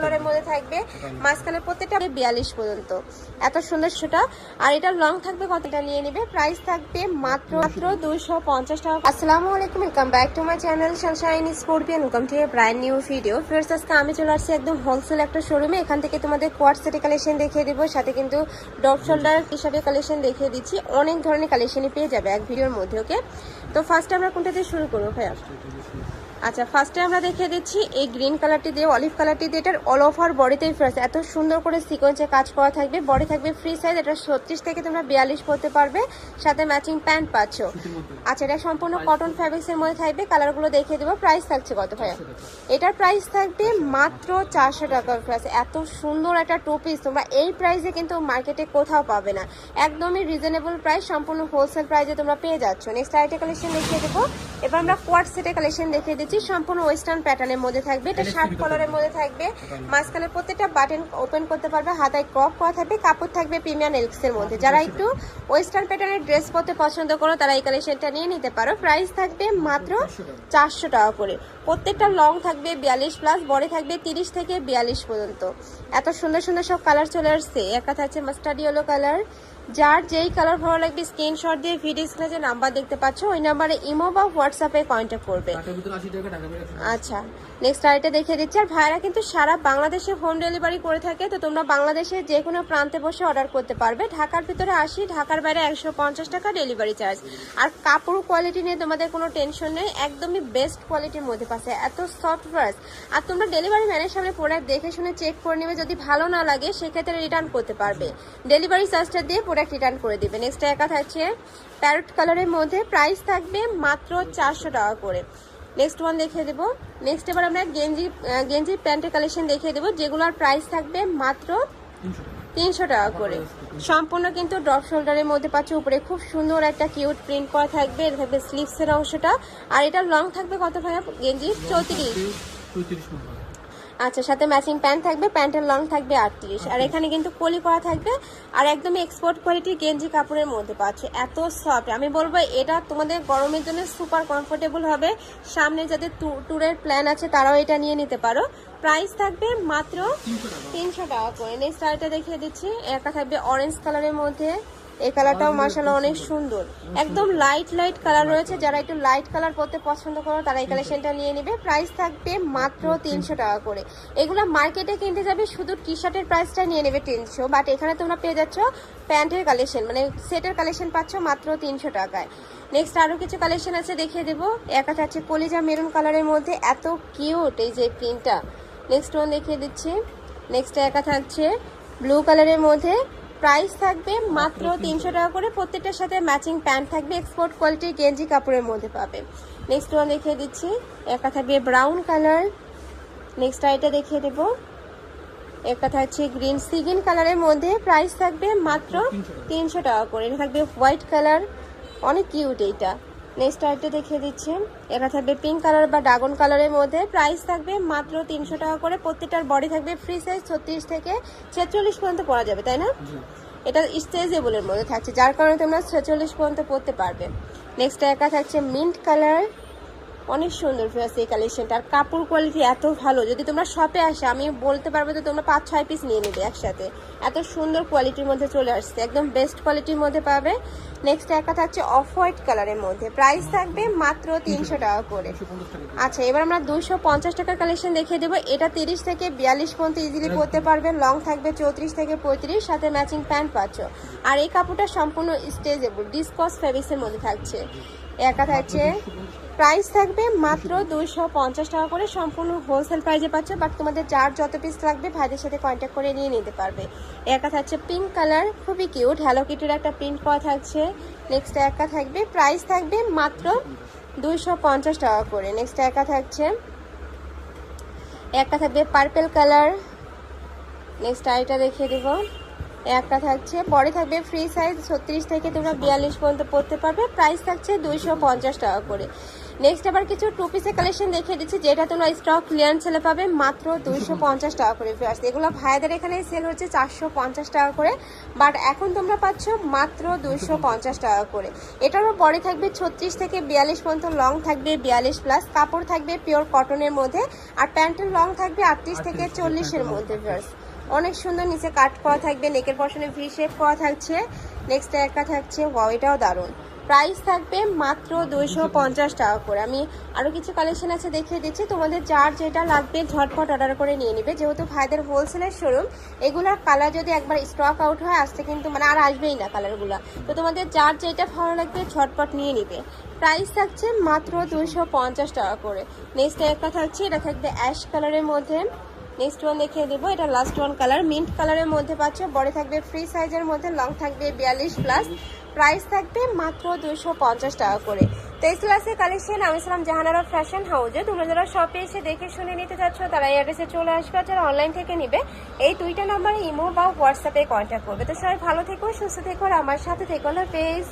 কালারের মধ্যে থাকবে। মাঝখানে প্রত্যেকটা বিয়াল্লিশ পর্যন্ত। এত সুন্দর সেটা। আর এটা লং থাকবে কতটা নিয়ে নেবে। প্রাইস থাকবে মাত্র মাত্র দুইশো পঞ্চাশ টাকা। আসসালামু আলাইকুম welcome back to my channel sunshine scorpion welcome to brand new video ফিরস আজকে আমি চলে আসছি একদম হোলসেল একটা শোরুমে এখান থেকে তোমাদের কোয়ার সেটে কালেকশন দেখিয়ে দেবো। সাথে কিন্তু ডপ শোল্ডার হিসাবে কালেকশন দেখিয়ে দিচ্ছি। অনেক ধরনের কালেকশনই পেয়ে যাবে এক ভিডিওর মধ্যে ওকে তো ফার্স্ট আমরা কোনটা দিয়ে শুরু করব, ভাইয়া? আচ্ছা ফার্স্টে আমরা দেখিয়ে দিচ্ছি এই গ্রিন কালারটি দিয়ে অলিভ কালারটি দিয়ে এটার অল ওভার বডিতেই ফ্রেশ এত সুন্দর করে সিকোয়েন্সে কাজ করা থাকবে। বডি থাকবে ফ্রি সাইজ এটা ছত্রিশ থেকে তোমরা বিয়াল্লিশ পরতে পারবে সাথে ম্যাচিং প্যান্ট পাচ্ছ। আচ্ছা এটা সম্পূর্ণ কটন ফ্যাব্রিক্সের মধ্যে থাকবে কালারগুলো দেখিয়ে দেবো প্রাইস থাকছে কত ভাইয়া? এটার প্রাইস থাকবে মাত্র চারশো টাকা প্রাইস এত সুন্দর একটা টু পিস তোমরা এই প্রাইসে কিন্তু মার্কেটে কোথাও পাবে না। একদমই রিজনেবল প্রাইস সম্পূর্ণ হোলসেল প্রাইসে তোমরা পেয়ে যাচ্ছ। নেক্সট আইটে কালেকশন দেখিয়ে দেবো। এবার আমরা কোয়ার্ট সেটে কালেকশন দেখিয়ে দিচ্ছি সম্পূর্ণ ওয়েস্টার্ন প্যাটার্নের মধ্যে থাকবে। এটা শার্ট কালারের মধ্যে থাকবে। মাঝখানে প্রত্যেকটা বাটন ওপেন করতে পারবে হাতায় ক্রপ করা থাকবে কাপড় থাকবে প্রিমিয়াম এলক্সের মধ্যে। যারা একটু ওয়েস্টার্ন প্যাটার্নের ড্রেস পরতে পছন্দ করো তারা এই কালেকশনটা নিয়ে নিতে পারো। প্রাইস থাকবে মাত্র চারশো টাকা করে। প্রত্যেকটা লং থাকবে বিয়াল্লিশ প্লাস বড়ে থাকবে তিরিশ থেকে বিয়াল্লিশ পর্যন্ত। এত সুন্দর সুন্দর সব কালার চলে আসছে। একা থাকছে মাস্টার্ড ইয়েলো কালার যার যেই কালার ভালো লাগবে স্ক্রিনশট দিয়ে ভিডিও স্ক্রিনে যে নাম্বার দেখতে পাচ্ছ ওই নাম্বারে ইমো বা হোয়াটসঅ্যাপে কন্ট্যাক্ট করবে। আচ্ছা। নেক্সট আইটা দেখিয়ে দিচ্ছি। আর ভাইরা কিন্তু সারা বাংলাদেশে হোম ডেলিভারি করে থাকে, তো তোমরা বাংলাদেশে যে কোনো প্রান্তে বসে অর্ডার করতে পারবে। ঢাকার ভিতরে আসি, ঢাকার বাইরে একশো পঞ্চাশ টাকা ডেলিভারি চার্জ আর কাপড় কোয়ালিটি নিয়ে তোমাদের কোনো টেনশন নেই, একদমই বেস্ট কোয়ালিটির মধ্যে পাচ্ছে। এত সফট ফার্স আর তোমরা ডেলিভারি ম্যানের সামনে প্রোডাক্ট দেখে শুনে চেক করে নেবে, যদি ভালো না লাগে, সেক্ষেত্রে রিটার্ন করতে পারবে। ডেলিভারি চার্জটা দিয়ে প্রোডাক্ট রিটার্ন করে দেবে। নেক্সট একা থাকছে প্যারট কালারের মধ্যে প্রাইস থাকবে মাত্র চারশো টাকা করে। নেক্সট ওয়ান দেখিয়ে দেবো। নেক্সট এবার আমরা গেঞ্জি গেঞ্জি প্যান্টের কালেকশন দেখিয়ে দেবো যেগুলোর প্রাইস থাকবে মাত্র তিনশো টাকা। করে। সম্পূর্ণ কিন্তু ড্রপ শোল্ডারের মধ্যে পাচ্ছে উপরে। খুব সুন্দর একটা কিউট প্রিন্ট করা থাকবে। এটা থাকবে স্লিভসের অংশটা। আর এটা লং থাকবে কত ভাইয়া? গেঞ্জি চৌত্রিশ। আচ্ছা সাথে ম্যাচিং প্যান্ট থাকবে প্যান্টের লং থাকবে আটত্রিশ। আর এখানে কিন্তু কলি করা থাকবে আর একদমই এক্সপোর্ট কোয়ালিটির গেঞ্জি কাপড়ের মধ্যে পাচ্ছে। এত সফট আমি বলব এটা তোমাদের গরমের জন্য সুপার কমফোর্টেবল হবে। সামনে যাদের ট্যুরের প্ল্যান আছে তারাও এটা নিয়ে নিতে পারো। প্রাইস থাকবে মাত্র তিনশো টাকা। করে। নেক্সট আরেকটা দেখিয়ে দিচ্ছি। একটা থাকবে অরেঞ্জ কালারের মধ্যে। এই কালারটাও মার্শাল অনেক সুন্দর। একদম লাইট লাইট কালার রয়েছে। যারা একটু লাইট কালার পরতে পছন্দ করো, তারা এই কালেকশনটা নিয়ে নেবে। প্রাইস থাকবে মাত্র তিনশো টাকা করে। এগুলো মার্কেটে কিনতে যাবে, শুধু টি শার্টের প্রাইসটা নিয়ে নেবে তিনশো। বাট এখানে তোমরা পেয়ে যাচ্ছ প্যান্টের কালেকশন মানে সেটের কালেকশন পাচ্ছ মাত্র তিনশো টাকায়। নেক্সট আরও কিছু কালেকশন আছে, দেখিয়ে দেবো। একা থাকছে কলিজা মেরুন কালারের মধ্যে। এত কিউট এই যে প্রিন্টটা নেক্সট ওয়ান দেখিয়ে দিচ্ছি। নেক্সট একা থাকছে ব্লু কালারের মধ্যে প্রাইস থাকবে মাত্র তিনশো টাকা করে। প্রত্যেকটার সাথে ম্যাচিং প্যান্ট থাকবে এক্সপোর্ট কোয়ালিটির গেঞ্জি কাপড়ের মধ্যে পাবে। নেক্সট ওয়ান দেখিয়ে দিচ্ছি। একা থাকবে ব্রাউন কালার নেক্সট আইটা দেখিয়ে দেবো। একটা থাকছে গ্রিন সিগিন কালারের মধ্যে প্রাইস থাকবে মাত্র তিনশো টাকা। করে। এটা থাকবে হোয়াইট কালার অনেক কিউট এইটা। নেক্সট আরেকটা দেখিয়ে দিচ্ছি। এটা থাকবে পিঙ্ক কালার বা ড্রাগন কালারের মধ্যে। প্রাইস থাকবে মাত্র তিনশো টাকা করে। প্রত্যেকটার বডি থাকবে ফ্রি সাইজ ছত্রিশ থেকে ছেচল্লিশ পর্যন্ত পরা যাবে তাই না? এটা স্ট্রেচেবলের মধ্যে থাকছে যার কারণে তোমরা ছেচল্লিশ পর্যন্ত পরতে পারবে। নেক্সট একা থাকছে মিন্ট কালার অনেক সুন্দর ফেস এই কালেকশনটা আর কাপড় কোয়ালিটি এত ভালো। যদি তোমরা শপে আসে, আমি বলতে পারব যে তোমরা পাঁচ, ছয় পিস নিয়ে নেবে একসাথে। এত সুন্দর কোয়ালিটির মধ্যে চলে আসছে। একদম বেস্ট কোয়ালিটির মধ্যে পাবে। নেক্সট একা থাকছে অফ হোয়াইট কালারের মধ্যে। প্রাইস থাকবে মাত্র তিনশো টাকা করে। আচ্ছা এবার আমরা দুশো পঞ্চাশ টাকার কালেকশন দেখিয়ে দেবো। এটা তিরিশ থেকে বিয়াল্লিশ পর্যন্ত ইজিলি পরতে পারবে। লং থাকবে চৌত্রিশ থেকে পঁয়ত্রিশ, সাথে ম্যাচিং প্যান্ট পাচ্ছ। আর এই কাপড়টা সম্পূর্ণ স্টেজেবল ডিসকস ফেব্রিক্সের মধ্যে থাকছে। একা থাকছে। প্রাইস থাকবে মাত্র দুইশো পঞ্চাশ টাকা করে। সম্পূর্ণ হোলসেল প্রাইসে পাচ্ছ বাট তোমাদের যার যত পিস লাগবে, ভাইদের সাথে কন্ট্যাক্ট করে নিয়ে নিতে পারবে। একা থাকছে পিঙ্ক কালার খুবই কিউট হ্যালো কিটির একটা প্রিন্ট করা থাকছে। নেক্সট একা থাকবে। প্রাইস থাকবে মাত্র দুইশো পঞ্চাশ টাকা করে। নেক্সট একা থাকছে। একটা থাকবে পার্পেল কালার নেক্সট আইটা দেখিয়ে দেবো। একটা থাকছে পরে থাকবে ফ্রি সাইজ ছত্রিশ থেকে তোমরা বিয়াল্লিশ পর্যন্ত পড়তে পারবে। প্রাইস থাকছে দুইশো পঞ্চাশ টাকা করে। নেক্সট আবার কিছু টু পিসের কালেকশন দেখিয়ে দিচ্ছি যেটা তোমরা স্টক ক্লিয়ারেন্স সেলে পাবে মাত্র দুইশো পঞ্চাশ টাকা করে ভিউয়ার্স এগুলো ভাইদের এখানে সেল হচ্ছে চারশো পঞ্চাশ টাকা করে বাট এখন তোমরা পাচ্ছ মাত্র দুইশো পঞ্চাশ টাকা করে। এটারও পরে থাকবে ছত্রিশ থেকে বিয়াল্লিশ পর্যন্ত লং থাকবে বিয়াল্লিশ প্লাস কাপড় থাকবে পিওর কটনের মধ্যে আর প্যান্টের লং থাকবে আটত্রিশ থেকে চল্লিশের মধ্যে ভিউয়ার্স অনেক সুন্দর নিচে কাট করা থাকবে নেকের পশনে ভি শেপ করা থাকছে নেক্সট একটা থাকছে ওয়াও এটাও দারুণ। প্রাইস থাকবে মাত্র দুইশো পঞ্চাশ টাকা করে। আমি আরও কিছু কালেকশন আছে দেখিয়ে দিচ্ছি, তোমাদের যার যেটা লাগবে ঝটপট অর্ডার করে নিয়ে নিবে। যেহেতু ভাইদের হোলসেলের শোরুম এগুলার কালার যদি একবার স্টক আউট হয় আসতে কিন্তু মানে আর আসবেই না কালারগুলো তো তোমাদের যার যেটা ভালো লাগবে, ঝটপট নিয়ে নিবে। প্রাইস থাকছে মাত্র দুইশো পঞ্চাশ টাকা করে। নেক্সট একটা থাকছে, এটা থাকবে অ্যাশ কালারের মধ্যে। নেক্সট ওয়ান দেখিয়ে দেবো। এটা লাস্ট ওয়ান কালার মিন্ট কালারের মধ্যে পাচ্ছ। বড় থাকবে ফ্রি সাইজের মধ্যে লং থাকবে বিয়াল্লিশ প্লাস প্রাইস থাকবে মাত্র পঞ্চাশ টাকা করে। তেইশ ক্লাসের কালেকশন আমি ছিলাম জাহানারা ফ্যাশন হাউজে তোমরা যারা শপে এসে দেখে শুনে নিতে চাচ্ছ, তারা এই অ্যাড্রেসে চলে আসবে। যারা অনলাইন থেকে নিবে, এই দুইটা নাম্বারে ইমো বা হোয়াটসঅ্যাপে কন্ট্যাক্ট করবে। তো সবাই ভালো থেকো, সুস্থ থেকো, আর আমার সাথে থেকো না পেজ